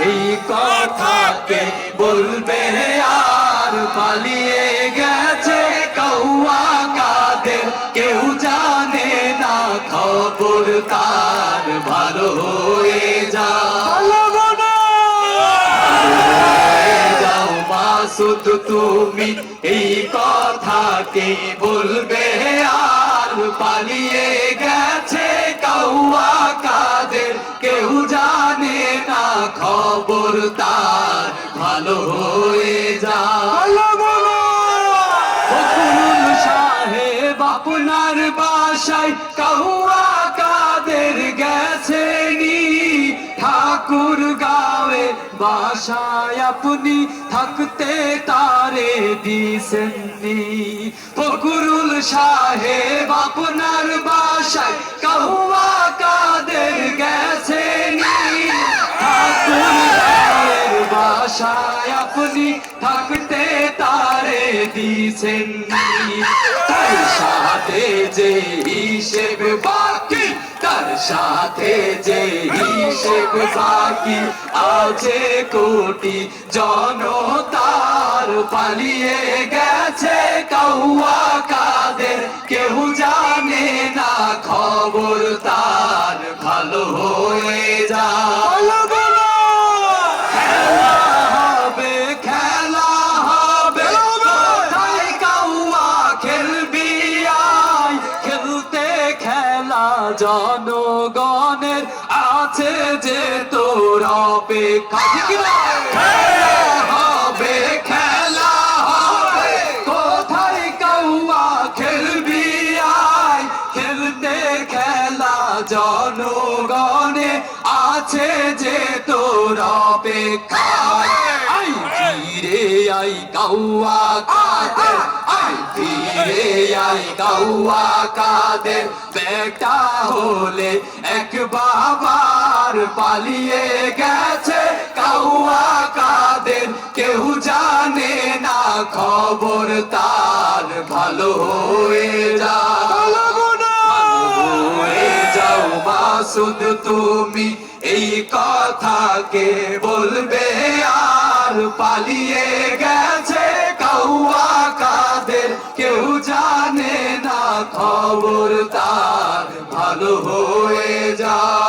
এই কথাকে বলবে আর পালিয়ে গেছে কৌয়া কাদের? কেউ জানে না খবর তার ভালো হয়ে যা মাসুদ তুমি এই কথাকে বলবে আর পালিয়ে খবর তার ভালো হয়ে যা সাহেব আপনার বাসায় কৌয়া কাদের গেছেনি? ঠাকুর গাঁয়ে বাসায় আপনি থাকতে তারে দিছেননি? ফখরুল সাহেব আপনার বাসায় কৌয়া বাসায় আপনি থাকতে তারে দিছেন। তার সাথে যে হিসেব বাকি, তার সাথে যে হিসেব বাকি আছে কোটি জনতার পালিয়ে গেছে কৌয়া কাদের, কেউ জানে না খবর তার। জনগণের আছে যে তোর অপেক্ষা। হবে খেলা হবে। কোথায় কাউয়া খেলবি আয়? খেলতে খেলা জনগণে আছে যে তোর অপেক্ষায় আই ফিরে আই কাউয়া কাদের ফিরে আই কাউয়া কাদের। বেটা হলে এক বাবার পালিয়ে গেছে কাউয়া কাদের। কেউ জানে না খবর তার। ভালো হয়ে যা। হয়ে যাও মাসুদ তুমি এই কথাকে বলবে আর পালিয়ে গেছে চাঁদ হয়ে যা।